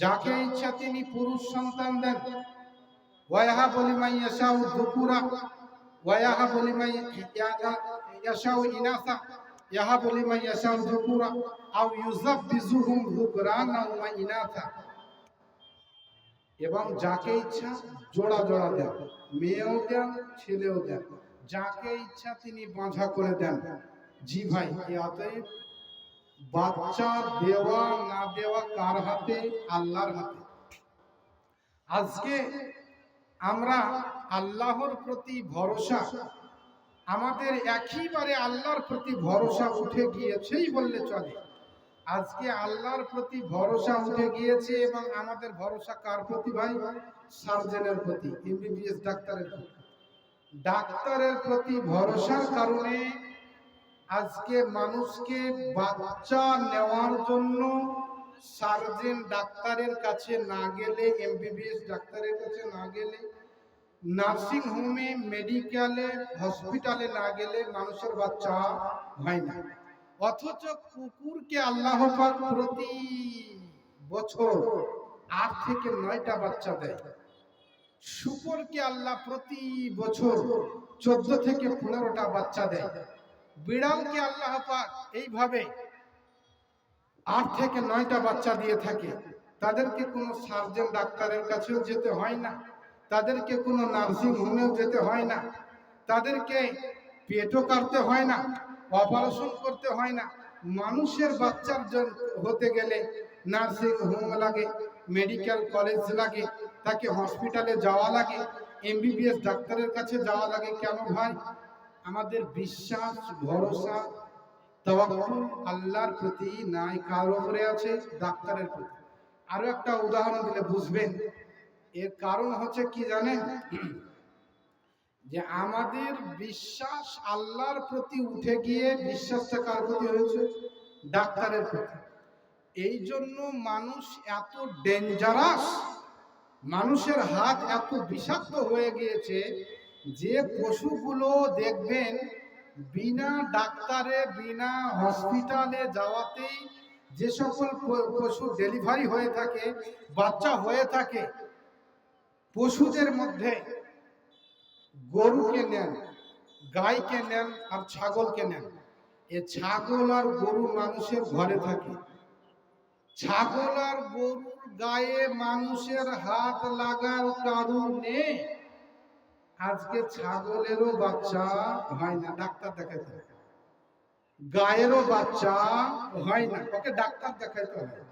যাকে ইচ্ছা তিনি পুরুষ সন্তান দেন। ওয়াহা বলিমাই ইয়াশাউ যুকুরা ওয়াহা বলিমাই ইয়াশাউ ইনাসা, ইয়াহা বলিমাই ইয়াশাউ যুকুরা আও ইউযাব্বিজুহুম যুকরানা ওয়া ইনাসা। এবং যাকে ইচ্ছা জোড়া জোড়া দেন, মেয়েও দেন, ছেলেও দেন, যাকে ইচ্ছা তিনি বাঁঝা করে দেন। জি ভাই অতএব বাচ্চা দেওয়া, না দেওয়া কার হাতে? আল্লাহর হাতে। আজকে আমরা আল্লাহর প্রতি ভরসা, আমাদের একইবারে আল্লাহর প্রতি ভরসা উঠে গিয়েছেই বললে চলে। আজকে আল্লাহর প্রতি ভরসা উঠে গিয়েছে এবং আমাদের ভরসা কার প্রতি ভাই? সার্জেনের প্রতি, এমবিবিএস ডাক্তারের প্রতি। ডাক্তারের প্রতি ভরসার কারণে আজকে মানুষকে বাচ্চা নেওয়ার জন্য সার্জেন ডাক্তারের কাছে না গেলে এমবিবিএস ডাক্তারের কাছে না গেলে নার্সিং হোমে মেডিকেলে হসপিটালে না গেলে মানুষের বাচ্চা হয় না। অথচ কুকুরকে আল্লাহ প্রতি বছর আট থেকে নয়টা বাচ্চা দেয়। শুকরকে আল্লাহ প্রতি বছর চোদ্দ থেকে পনেরোটা বাচ্চা দেয়। বিড়ালকে আল্লাহ পাক এইভাবে আট থেকে নয়টা বাচ্চা দিয়ে থাকে। তাদেরকে কোনো সার্জন ডাক্তারের কাছেও যেতে হয় না। তাদেরকে কোনো নার্সিং হোমেও যেতে হয় না। তাদেরকে পেটও কাটতে হয় না, অপারেশন করতে হয় না। মানুষের বাচ্চার জন- হতে গেলে নার্সিং হোম লাগে, মেডিকেল কলেজ লাগে, তাকে হসপিটালে যাওয়া লাগে, এমবিবিএস ডাক্তারের কাছে যাওয়া লাগে। কেন ভাই? আমাদের বিশ্বাস, ভরসা আল্লাহর প্রতি, নাই কার উপরে আছে, ডাক্তারের প্রতি। আরও একটা উদাহরণ দিলে বুঝবেন। এর কারণ হচ্ছে কি জানেন? যে আমাদের বিশ্বাস আল্লাহর প্রতি উঠে গিয়ে বিশ্বাসটা কার প্রতি হয়েছে? ডাক্তারের প্রতি। এই জন্য মানুষ এত ডেঞ্জারাস মানুষের হাত এত বিষাক্ত হয়ে গিয়েছে যে পশুগুলো দেখবেন বিনা ডাক্তারে, বিনা হসপিটালে যাওয়াতেই যে সকল পশু ডেলিভারি হয়ে থাকে, বাচ্চা হয়ে থাকে, পশুদের মধ্যে গরুকে নেন, গাইকে নেন আর ছাগলকে নেন। এ ছাগল আর গরু মানুষের ঘরে থাকে। ছাগল আর গরুর গায়ে মানুষের হাত লাগার কারণে আজকে ছাগলেরও বাচ্চা হয় না, ডাক্তার দেখাইতে হয় গায়েরও বাচ্চা হয় না, ওকে ডাক্তার দেখাইতে হয়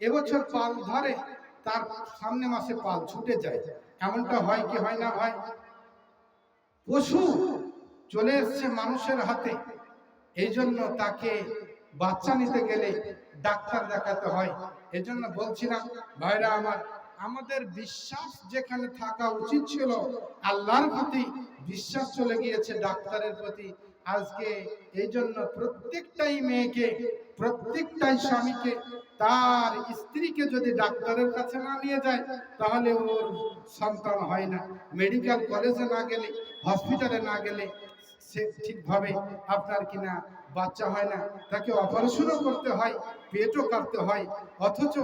এবছর পাল ধরে, তার সামনে মাসে পাল ছুটে যায়। এমনটা হয় কি হয় না ভাই পশু চলে এসছে মানুষের হাতে এই জন্য তাকে বাচ্চা নিতে গেলে ডাক্তার দেখাতে হয়। এই জন্য বলছিলাম ভাইরা আমার আমাদের বিশ্বাস যেখানে থাকা উচিত ছিল, আল্লাহর প্রতি বিশ্বাস চলে গিয়েছে ডাক্তারের প্রতি। আজকে এই জন্য প্রত্যেকটাই মেয়েকে, প্রত্যেকটাই স্বামীকে, তার স্ত্রীকে যদি ডাক্তারের কাছে না নিয়ে যায়, তাহলে ওর সন্তান হয় না। মেডিকেল কলেজে না গেলে, হসপিটালে না গেলে সে ঠিকভাবে আপনার কিনা বাচ্চা হয় না। তাকে অপারেশনও করতে হয়, পেটও কাটতে হয়, অথচ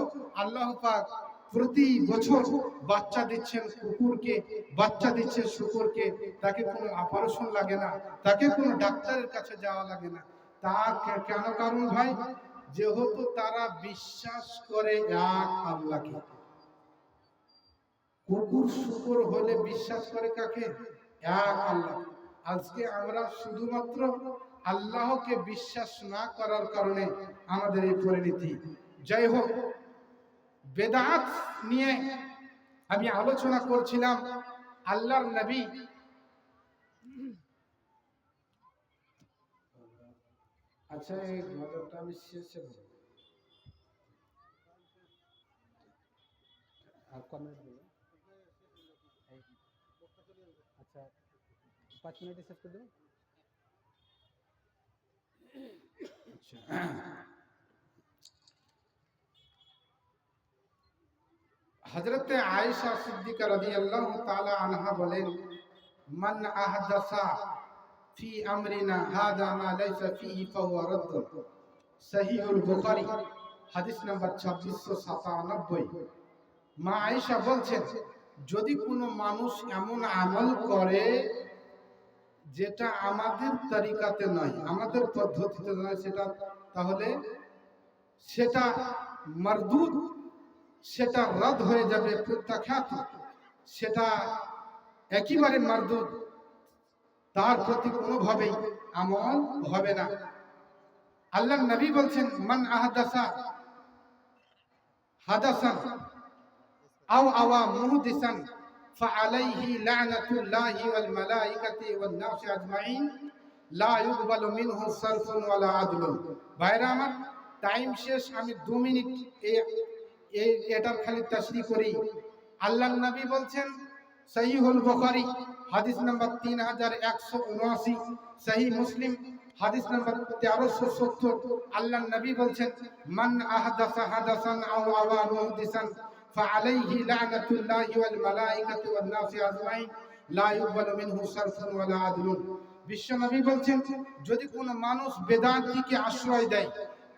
আল্লাহ পাক প্রতি বছর বাচ্চা দিচ্ছেন কুকুরকে, বাচ্চা দিচ্ছে শুকুরকে, তাকে কোনো অপারেশন লাগে না, তাকে কোনো ডাক্তারের কাছে যাওয়া লাগে না। তা কেন কারণ ভাই? যেহেতু তারা বিশ্বাস করে এক আল্লাহকে। কুকুর শুকুর হলে বিশ্বাস করে কাকে? এক আল্লাহ আজকে আমরা শুধুমাত্র আল্লাহকে বিশ্বাস না করার কারণে আমাদের এই পরিণতি। যাই হোক বেদাত নিয়ে আমি আলোচনা করছিলাম আল্লাহর নবী। আচ্ছা এই আমি আর আচ্ছা পাঁচ মিনিটে শেষ করে দেবো। আচ্ছা। হজরতে আয়েশা সিদ্দিকা রাদিয়াল্লাহু তাআলা আনহা বলেন, মান আহদাসা ফি আমরিনা, হাদা মা লাইসা ফিহি ফাহুয়া রাদ্দ সহিহুল বুখারী, হাদিস নাম্বার 2697 মা আয়েশা বলছেন, যদি কোনো মানুষ এমন আমল করে যেটা আমাদের তরিকাতে নয়, আমাদের পদ্ধতিতে নয়, সেটা তাহলে সেটা মরদুদ সেটা রদ হয়ে যাবে প্রত্যাখ্যাত সেটা একেবারে মরদুদ তার প্রতি কোনোভাবেই আমল হবে না আল্লাহ নবী বলছেন মান আহাদাসা হাদাসান আও আওয়া মুহদিসান فعليه لعنة الله والملائكة والناس أجمعين لا يقبل منه صرف ولا عدل ভাইরা আমার টাইম শেষ আমি দু মিনিট এ- এই এটার খালি তাসরি করি আল্লাহ নবী বলছেন সহিহুল বুখারী হাদিস নাম্বার তিন হাজার একশো উনআশি সহি মুসলিম হাদিস নাম্বার তেরোশো সত্তর আল্লাহ নবী বলছেন মান আহদাসা হাদাসান আও আওয়া মুহদিসান فعليه لعنة الله والملائكة والناس أجمعين لا يقبل منه صرف ولا عدل বিশ্ব নবী বলছেন যদি কোনো মানুষ বেদান্তিকে আশ্রয় দেয়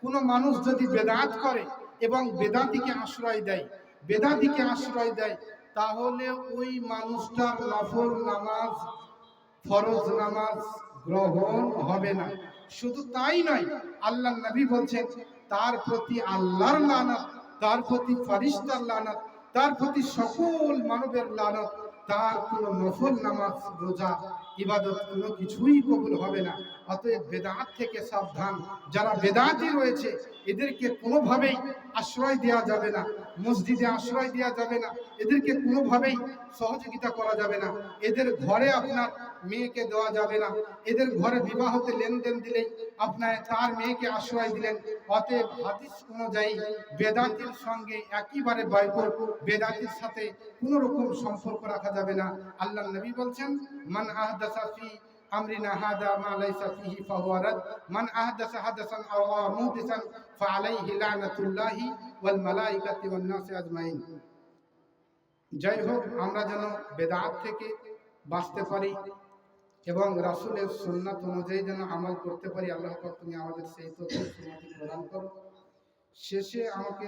কোনো মানুষ যদি বেদাত করে এবং বেদাতিকে আশ্রয় দেয়। বেদাতিকে আশ্রয় দেয়, তাহলে ওই মানুষটার নফল নামাজ, ফরজ নামাজ গ্রহণ হবে না। শুধু তাই নয় আল্লাহ নবী বলছেন, তার প্রতি আল্লাহর লানত, তার প্রতি ফারিস্তার লানত, তার প্রতি সকল মানবের লানত, তার কোনো নফল নামাজ, রোজা, ইবাদত কোনো কিছুই কবুল হবে না। অতএব বেদাত থেকে সাবধান। যারা রয়েছে, এদেরকে কোনোভাবেই আশ্রয় দেওয়া যাবে না। মসজিদে আশ্রয় দেওয়া যাবে না। এদেরকে কোনোভাবেই সহযোগিতা করা যাবে না। এদের ঘরে আপনার মেয়েকে দেওয়া যাবে না। এদের ঘরে বিবাহতে লেনদেন দিলেই আপনার তার মেয়েকে আশ্রয় দিলেন। অতএব হাদিস অনুযায়ী বেদাতির সঙ্গে একেবারে বাইকর বেদাতির সাথে কোনো রকম সম্পর্ক রাখা যাবে না। আল্লাহ নবী বলছেন, মান আহদাসা হাদা মা লাইসা ফিহি ফাহুয়া রাদ মান আহদাসা হাদাসান আও মুহদিসান ফাআলাইহি লানাতুল্লাহি ওয়াল মালাইকাতি ওয়ান নাসি আজমাইন যাই হোক, আমরা যেন বেদাত থেকে বাঁচতে পারি এবং রাসূলের সুন্নাত অনুযায়ী যেন আমল করতে পারি, আল্লাহ পাক তুমি আমাদের সেই তথ্য প্রদান করো। শেষে আমাকে